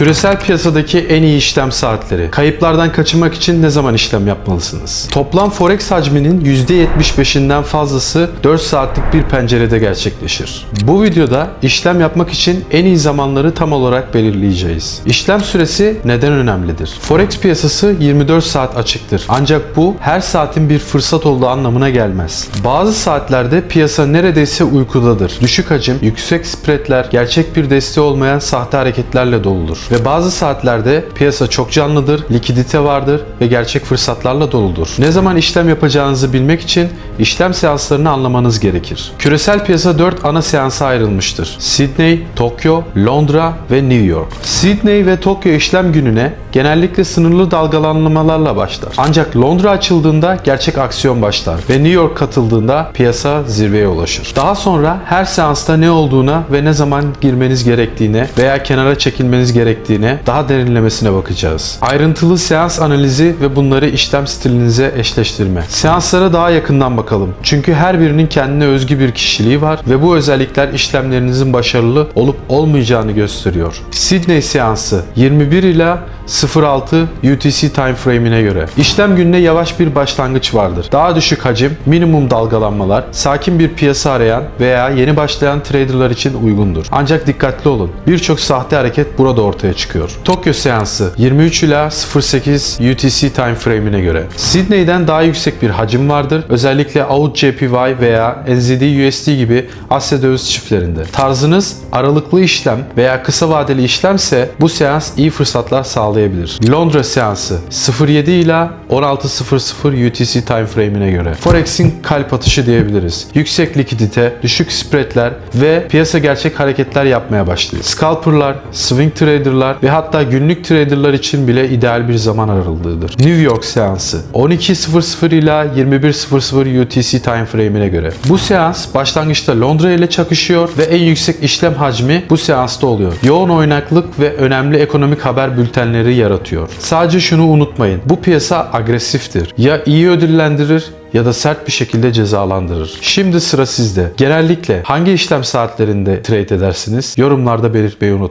Küresel piyasadaki en iyi işlem saatleri. Kayıplardan kaçınmak için ne zaman işlem yapmalısınız? Toplam forex hacminin %75'inden fazlası 4 saatlik bir pencerede gerçekleşir. Bu videoda işlem yapmak için en iyi zamanları tam olarak belirleyeceğiz. İşlem süresi neden önemlidir? Forex piyasası 24 saat açıktır. Ancak bu her saatin bir fırsat olduğu anlamına gelmez. Bazı saatlerde piyasa neredeyse uykudadır. Düşük hacim, yüksek spreadler, gerçek bir desteği olmayan sahte hareketlerle doludur. Ve bazı saatlerde piyasa çok canlıdır, likidite vardır ve gerçek fırsatlarla doludur. Ne zaman işlem yapacağınızı bilmek için işlem seanslarını anlamanız gerekir. Küresel piyasa 4 ana seansa ayrılmıştır. Sydney, Tokyo, Londra ve New York. Sydney ve Tokyo işlem gününe genellikle sınırlı dalgalanmalarla başlar. Ancak Londra açıldığında gerçek aksiyon başlar ve New York katıldığında piyasa zirveye ulaşır. Daha sonra her seansta ne olduğuna ve ne zaman girmeniz gerektiğine veya kenara çekilmeniz gerektiğine daha derinlemesine bakacağız. Ayrıntılı seans analizi ve bunları işlem stilinize eşleştirme. Seanslara daha yakından bakalım. Çünkü her birinin kendine özgü bir kişiliği var ve bu özellikler işlemlerinizin başarılı olup olmayacağını gösteriyor. Sydney seansı 21 ila 06 UTC time frame'ine göre. İşlem gününe yavaş bir başlangıç vardır. Daha düşük hacim, minimum dalgalanmalar, sakin bir piyasa arayan veya yeni başlayan traderlar için uygundur. Ancak dikkatli olun. Birçok sahte hareket burada ortaya çıkıyor. Tokyo seansı 23 ila 08 UTC time frame'ine göre. Sydney'den daha yüksek bir hacim vardır. Özellikle AUD JPY veya NZD USD gibi Asya döviz çiftlerinde. Tarzınız aralıklı işlem veya kısa vadeli işlemse bu seans iyi fırsatlar sağlayabilir. Londra seansı 07 ila 16.00 UTC time frame'ine göre. Forex'in kalp atışı diyebiliriz. Yüksek likidite, düşük spreadler ve piyasa gerçek hareketler yapmaya başlıyor. Scalperlar, swing traderlar ve hatta günlük traderlar için bile ideal bir zaman aralığıdır. New York seansı 12.00 ila 21.00 UTC time frame'ine göre. Bu seans başlangıçta Londra ile çakışıyor ve en yüksek işlem hacmi bu seansta oluyor. Yoğun oynaklık ve önemli ekonomik haber bültenleri yaratıyor. Sadece şunu unutmayın. Bu piyasa agresiftir. Ya iyi ödüllendirir ya da sert bir şekilde cezalandırır. Şimdi sıra sizde. Genellikle hangi işlem saatlerinde trade edersiniz? Yorumlarda belirtmeyi unutmayın.